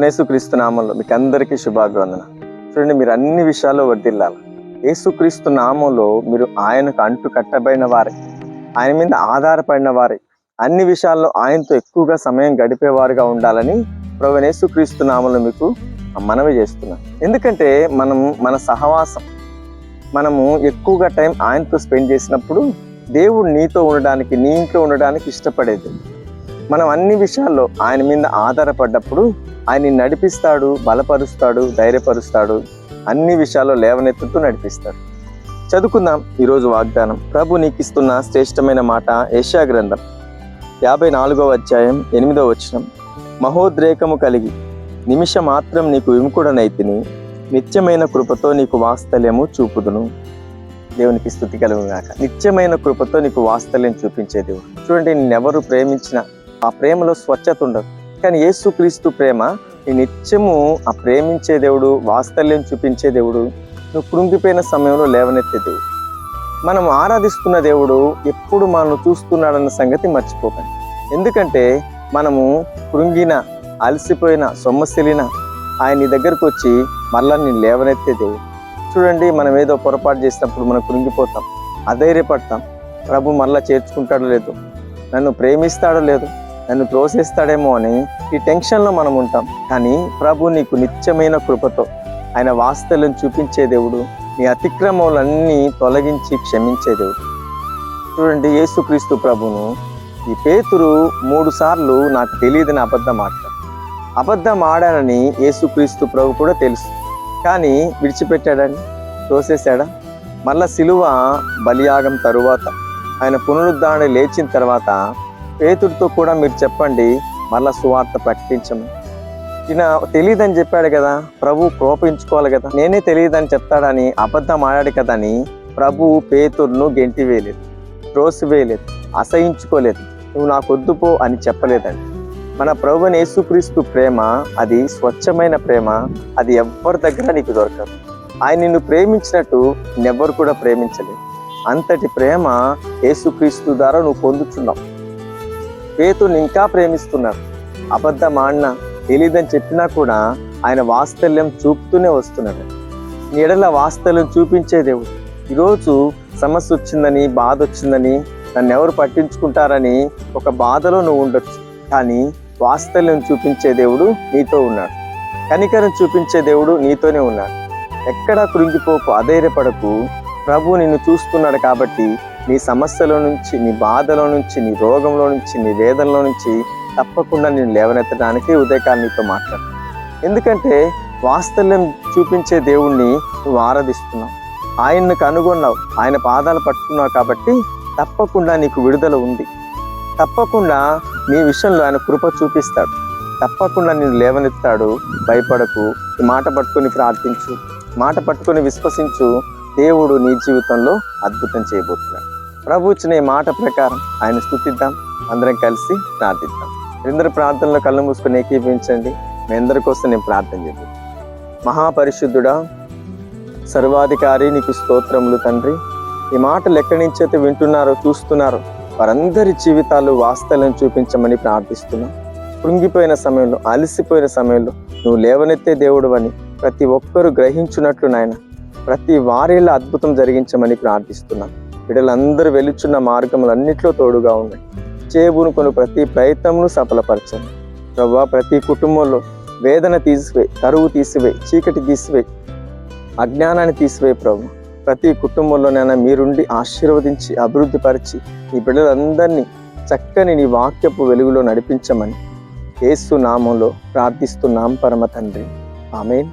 ప్రభనేసు నామంలో మీకు అందరికీ శుభాభివందన చూడండి మీరు అన్ని విషయాల్లో వర్దిల్లాలి యేసుక్రీస్తు నామంలో మీరు ఆయనకు అంటు కట్టబడిన వారే ఆయన మీద ఆధారపడిన వారే అన్ని విషయాల్లో ఆయనతో ఎక్కువగా సమయం గడిపేవారుగా ఉండాలని ప్రభనేసు క్రీస్తు నామంలో మీకు మనవి చేస్తున్నాను. ఎందుకంటే మనం మన సహవాసం మనము ఎక్కువగా టైం ఆయనతో స్పెండ్ చేసినప్పుడు దేవుడు నీతో ఉండడానికి నీ ఇంట్లో ఉండడానికి ఇష్టపడేది. మనం అన్ని విషయాల్లో ఆయన మీద ఆధారపడ్డప్పుడు ఆయన్ని నడిపిస్తాడు బలపరుస్తాడు ధైర్యపరుస్తాడు అన్ని విషయాల్లో లేవనెత్తుతూ నడిపిస్తాడు. చదువుకుందాం ఈరోజు వాగ్దానం. ప్రభు నీకు ఇస్తున్న శ్రేష్టమైన మాట ఏషియా గ్రంథం. యాభై నాలుగవ అధ్యాయం ఎనిమిదవ వచనం. మహోద్రేకము కలిగి నిమిష మాత్రం నీకు విముకుడనైతిని నిత్యమైన కృపతో నీకు వాత్సల్యము చూపుదును. దేవునికి స్థుతి కలుగుగాక. నిత్యమైన కృపతో నీకు వాత్సల్యం చూపించే దేవుడు. చూడండి నిన్నెవరు ప్రేమించిన ఆ ప్రేమలో స్వచ్ఛత ఉండదు. కానీ యేసుక్రీస్తు ప్రేమ నీ నిత్యము ఆ ప్రేమించే దేవుడు వాత్సల్యం చూపించే దేవుడు నువ్వు కృంగిపోయిన సమయంలో లేవనెత్తే దేవుడు. మనం ఆరాధిస్తున్న దేవుడు ఎప్పుడు మనల్ని చూస్తున్నాడన్న సంగతి మర్చిపోకండి. ఎందుకంటే మనము కృంగిన అలసిపోయిన సొమ్మసిలిన ఆయన నీ దగ్గరకు వచ్చి మళ్ళా నేను లేవనెత్తే దేవుడు. చూడండి మనం ఏదో పొరపాటు చేసినప్పుడు మనం కృంగిపోతాం అధైర్యపడతాం. ప్రభు మళ్ళా చేర్చుకుంటాడో లేదో నన్ను ప్రేమిస్తాడో లేదో నన్ను త్రోసేస్తాడేమో అని ఈ టెన్షన్లో మనం ఉంటాం. కానీ ప్రభు నీకు నిత్యమైన కృపతో ఆయన వాస్తల్యం చూపించే దేవుడు నీ అతిక్రమములన్నీ తొలగించి క్షమించే దేవుడు. చూడండి యేసుక్రీస్తు ప్రభును ఈ పేతురు మూడు సార్లు నాకు తెలియదని అబద్ధం ఆడతాడు. అబద్ధం ఆడానని యేసుక్రీస్తు ప్రభు కూడా తెలుసు. కానీ విడిచిపెట్టాడని తోసేశాడా? మళ్ళా సిలువ బలియాగం తరువాత ఆయన పునరుద్ధరణ లేచిన తర్వాత పేతుడితో కూడా మీరు చెప్పండి మళ్ళా సువార్త ప్రకటించము ఈయన తెలియదని చెప్పాడు కదా ప్రభు కోపించుకోవాలి కదా. నేనే తెలియదని చెప్తాడని అబద్ధం ఆడాడు కదా అని ప్రభు పేతుర్ను గెంటి వేయలేదు త్రోసి వేయలేదు అసహించుకోలేదు. నువ్వు నాకు వద్దు పో అని చెప్పలేదండి. మన ప్రభుని యేసుక్రీస్తు ప్రేమ అది స్వచ్ఛమైన ప్రేమ అది ఎవ్వరి దగ్గర నీకు దొరకదు. ఆయన నిన్ను ప్రేమించినట్టు నెవ్వరు కూడా ప్రేమించలేదు. అంతటి ప్రేమ యేసుక్రీస్తు ద్వారా నువ్వు పొందుతున్నావు పేతుని ఇంకా ప్రేమిస్తున్నారు. అబద్ధం ఆడిన తెలియదని చెప్పినా కూడా ఆయన వాత్సల్యం చూపుతూనే వస్తున్నాడు. నీడల వాస్తల్యం చూపించే దేవుడు. ఈరోజు సమస్య వచ్చిందని బాధ వచ్చిందని నన్ను ఎవరు పట్టించుకుంటారని ఒక బాధలో నువ్వు ఉండొచ్చు. కానీ వాస్తల్యం చూపించే దేవుడు నీతో ఉన్నాడు. కనికరం చూపించే దేవుడు నీతోనే ఉన్నాడు. ఎక్కడా కృంగిపోకు అధైర్యపడకు. ప్రభు నిన్ను చూస్తున్నాడు కాబట్టి నీ సమస్యలో నుంచి నీ బాధలో నుంచి నీ రోగంలో నుంచి నీ వేదనలో నుంచి తప్పకుండా నేను లేవనెత్తడానికి ఉదయకాలం నీతో మాట్లాడు. ఎందుకంటే వాస్తల్యం చూపించే దేవుణ్ణి నువ్వు ఆరాధిస్తున్నావు. ఆయన్ను కనుగొన్నావు ఆయన పాదాలు పట్టుకున్నావు కాబట్టి తప్పకుండా నీకు విడుదల ఉంది. తప్పకుండా నీ విషయంలో ఆయన కృప చూపిస్తాడు. తప్పకుండా నేను లేవనెత్తాడు భయపడకు. మాట పట్టుకొని ప్రార్థించు. మాట పట్టుకొని విశ్వసించు. దేవుడు నీ జీవితంలో అద్భుతం చేయబోతున్నాడు. ప్రభు ఇచ్చిన ఈ మాట ప్రకారం ఆయన స్థుతిద్దాం. అందరం కలిసి ప్రార్థిద్దాం. అందరి ప్రార్థనలో కళ్ళు మూసుకొని ఏకీపించండి మీ అందరి కోసం నేను ప్రార్థన చేద్దాం. మహాపరిశుద్ధుడా సర్వాధికారి నీకు స్తోత్రములు తండ్రి. ఈ మాటలు ఎక్కడి నుంచి అయితే వింటున్నారో చూస్తున్నారో వారందరి జీవితాలు వాస్తవం చూపించమని ప్రార్థిస్తున్నాం. కృంగిపోయిన సమయంలో అలసిపోయిన సమయంలో నువ్వు లేవనెత్తే దేవుడు అని ప్రతి ఒక్కరూ గ్రహించున్నట్లు నాయన ప్రతి వారిలో అద్భుతం జరిగించమని ప్రార్థిస్తున్నాం బిడ్డలందరూ వెలుచున్న మార్గములన్నిట్లో తోడుగా ఉన్నాయి. చేయబూనుకొని ప్రతి ప్రయత్నమును సఫలపరచండి. ప్రభా ప్రతి కుటుంబంలో వేదన తీసివే కరువు తీసివే చీకటి తీసివే అజ్ఞానాన్ని తీసివే ప్రభు. ప్రతి కుటుంబంలోనైనా మీరుండి ఆశీర్వదించి అభివృద్ధి పరిచి ఈ బిడ్డలందరినీ చక్కని నీ వాక్యపు వెలుగులో నడిపించమని యేసు నామంలో ప్రార్థిస్తున్నాం పరమ తండ్రి. ఆమెన్.